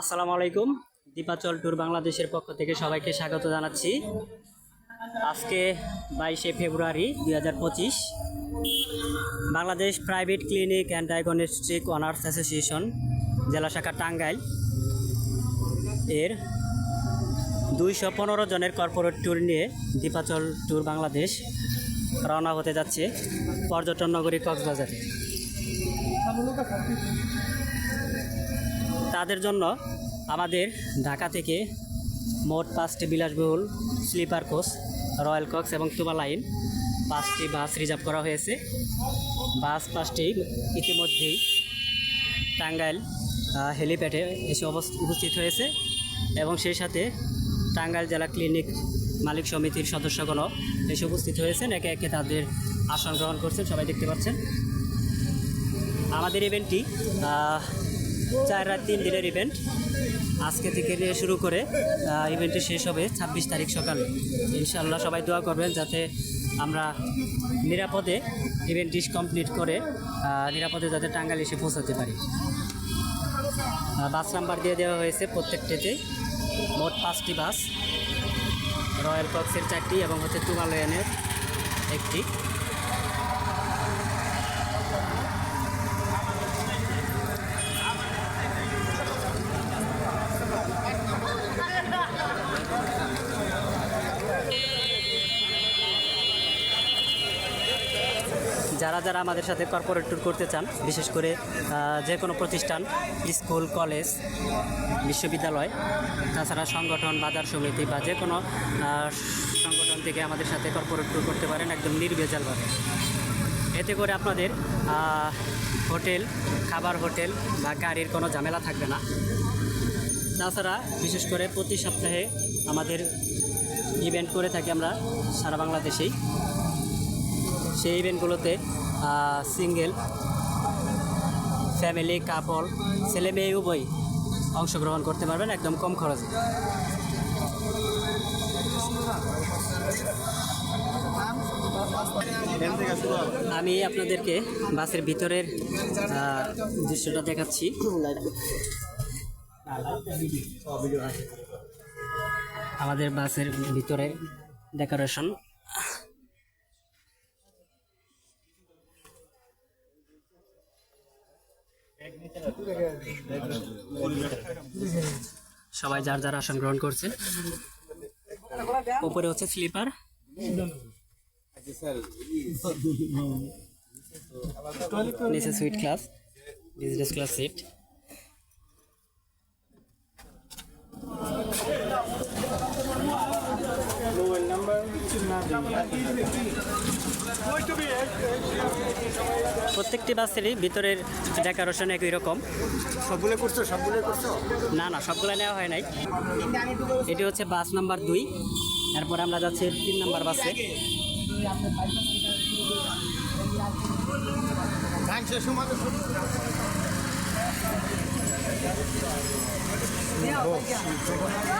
আসসালামু আলাইকুম। দীপাচল ট্যুর বাংলাদেশের পক্ষ থেকে সবাইকে স্বাগত জানাচ্ছি। আজকে বাইশে ফেব্রুয়ারি দুই হাজার পঁচিশ, Bangladesh private clinic and diagnostic owners association, জেলা শাখা টাঙ্গাইল। এর দুইশো পনেরো জনের কর্পোরেট ট্যুর নিয়ে দীপাচল ট্যুর বাংলাদেশ রওনা হতে যাচ্ছে পর্যটন নগরী কক্সবাজারে। তাদের জন্য আমাদের ঢাকা থেকে মোট পাঁচটি বিলাসবহুল স্লিপার কোচ, রয়্যাল কক্স এবং তুবা লাইন পাঁচটি বাস রিজার্ভ করা হয়েছে। বাস পাঁচটি ইতিমধ্যেই টাঙ্গাইল হেলিপ্যাডে এসে উপস্থিত হয়েছে এবং সেই সাথে টাঙ্গাইল জেলা ক্লিনিক মালিক সমিতির সদস্যগণও এসে উপস্থিত হয়েছেন। একে একে তাদের আসন গ্রহণ করছেন, সবাই দেখতে পাচ্ছেন। আমাদের ইভেন্টটি চার রাত তিন দিনের ইভেন্ট আজকে থেকে শুরু করে ইভেন্টটি শেষ হবে ছাব্বিশ তারিখ সকালে। ইনশাল্লাহ সবাই দোয়া করবেন যাতে আমরা নিরাপদে ইভেন্টটি কমপ্লিট করে নিরাপদে যাতে টাঙ্গাইল এসে পৌঁছাতে পারি। বাস নাম্বার দিয়ে দেওয়া হয়েছে প্রত্যেকটিতে। মোট পাঁচটি বাস রয়্যাল কক্সের চারটি এবং হচ্ছে তুমালয়ানের একটি। যারা যারা আমাদের সাথে কর্পোরেট ট্যুর করতে চান, বিশেষ করে যে কোনো প্রতিষ্ঠান, স্কুল, কলেজ, বিশ্ববিদ্যালয়, তাছাড়া সংগঠন, বাজার সমিতি বা যে কোনো সংগঠন থেকে আমাদের সাথে কর্পোরেট ট্যুর করতে পারেন একদম নির্ভেজালভাবে। এতে করে আপনাদের হোটেল, খাবার হোটেল বা গাড়ির কোনো ঝামেলা থাকবে না। তাছাড়া বিশেষ করে প্রতি সপ্তাহে আমাদের ইভেন্ট করে থাকি আমরা সারা বাংলাদেশেই। সেই ইভেন্টগুলোতে সিঙ্গেল ফ্যামিলি কাপল ছেলে মেয়ে উভয় অংশগ্রহণ করতে পারবেন একদম কম খরচে। আমি আপনাদেরকে বাসের ভিতরের দৃশ্যটা দেখাচ্ছি। আমাদের বাসের ভিতরে ডেকোরেশন। সবাই যার যার আসন গ্রহণ করছেন উপরে হচ্ছে স্লিপার। নিচে suite class, business class seat প্রত্যেকটি বাসেরই ভিতরের ডেকোরেশন একই রকম। সবগুলো করছ? সবগুলো করছ? না না সবগুলো নেওয়া হয় নাই। এটি হচ্ছে বাস নাম্বার দুই। তারপরে আমরা যাচ্ছি তিন নাম্বার বাসে। সমান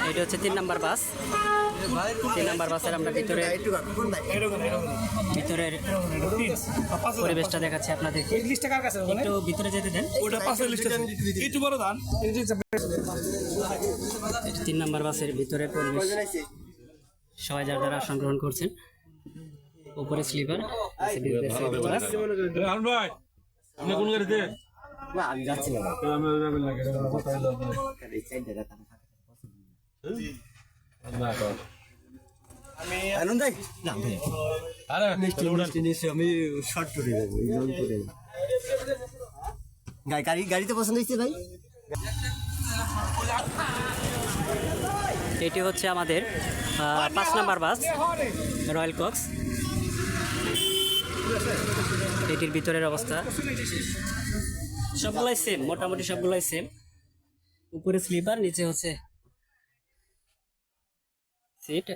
এটি হচ্ছে তিন নাম্বার বাস। তিন নাম্বার বাসের আমরা ভিতরে ভিতরের পরিবেশটা দেখাচ্ছি আপনাদের। একটু ভিতরে যেতে দেন। ওটা পাশের একটু বড় দান তিন নাম্বার বাসের ভিতরে পরিবেশ। সবাই যারা যারা আসন গ্রহণ করছেন উপরে স্লিপার আপনি কোন গাড়িতে? না আমি যাচ্ছি না আমি যাবেন না এই সাইডে যেতাম না তো আনন্দ না ভাই আরে মিষ্টি মিষ্টি নিশ্চয় আমি শর্ট করে যাব এই করে গাড়ি গাড়ি গাড়িতে পছন্দ হয়েছে ভাই এটি হচ্ছে আমাদের পাঁচ নাম্বার বাস রয়্যাল কক্স এটির ভিতরের অবস্থা সবগুলাই সেম মোটামুটি সবগুলাই সেম উপরে স্লিপার নিচে হচ্ছে সিট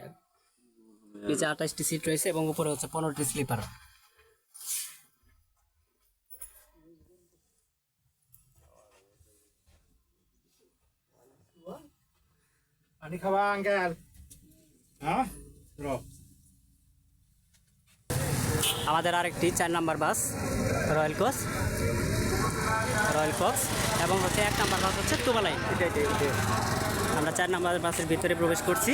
নিচে আঠাশটি সিট রয়েছে এবং উপরে হচ্ছে পনেরোটি স্লিপার পানি খাবা আঙ্কেল। হ্যাঁ? আমাদের আরেকটি চার number bus royal coach. Royal fox এবং হচ্ছে এক নাম্বার বাস হচ্ছে তুবা লাইন আমরা চার নাম্বার বাসের ভিতরে প্রবেশ করছি।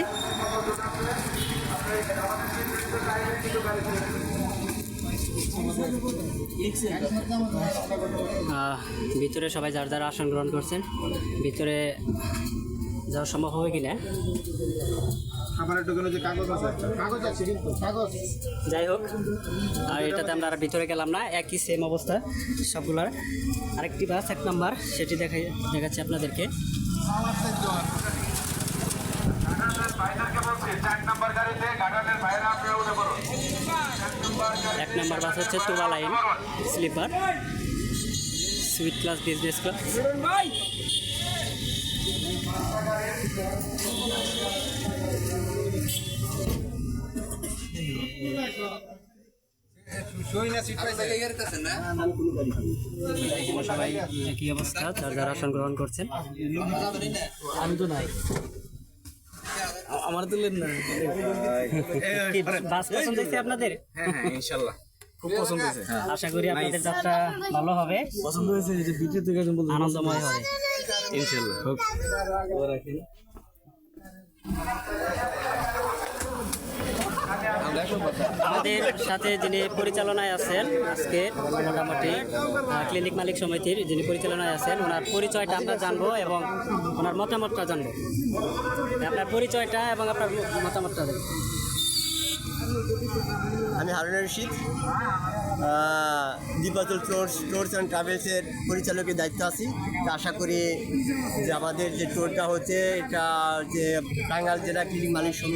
ভিতরে সবাই যার যারা আসন গ্রহণ করছেন। ভিতরে যাওয়া সম্ভব হবে কিনা? যে কাগজ যাই হোক, আর এটাতে আমরা আর ভিতরে গেলাম না, একই সেম অবস্থা, সবগুলার। আরেকটি বাস এক নাম্বার সেটি দেখাই, দেখাচ্ছি আপনাদেরকে। এক নাম্বার বাস হচ্ছে Tuba line, sleeper. Suite class business class একই অবস্থা যার যারা আসন গ্রহণ করছেন আমি তো নাই আমার না বাস পছন্দ হয়েছে আপনাদের হ্যাঁ হ্যাঁ ইনশাআল্লাহ খুব পছন্দ হয়েছে আশা করি আপনাদের যাত্রা ভালো হবে। পছন্দ হয়েছে যে ভিডিও থেকে আনন্দময় হবে। ইনশাআল্লাহ, হোক। আমাদের সাথে যিনি পরিচালনায় আছেন আজকে, মোটামুটি ক্লিনিক মালিক সমিতির যিনি পরিচালনায় আছেন, ওনার পরিচয়টা আমরা জানব এবং ওনার মতামতটা জানব। আপনার পরিচয়টা এবং আপনার মতামতটা দেবেন আমি Harun Rashid. Dipachal tours tours and ট্রাভেলসের পরিচালকের দায়িত্ব আছি। আশা করি যে আমাদের যে টোরটা হচ্ছে, এটা যে টাঙ্গাল জেলা ক্লিনিক মালিক সমিতি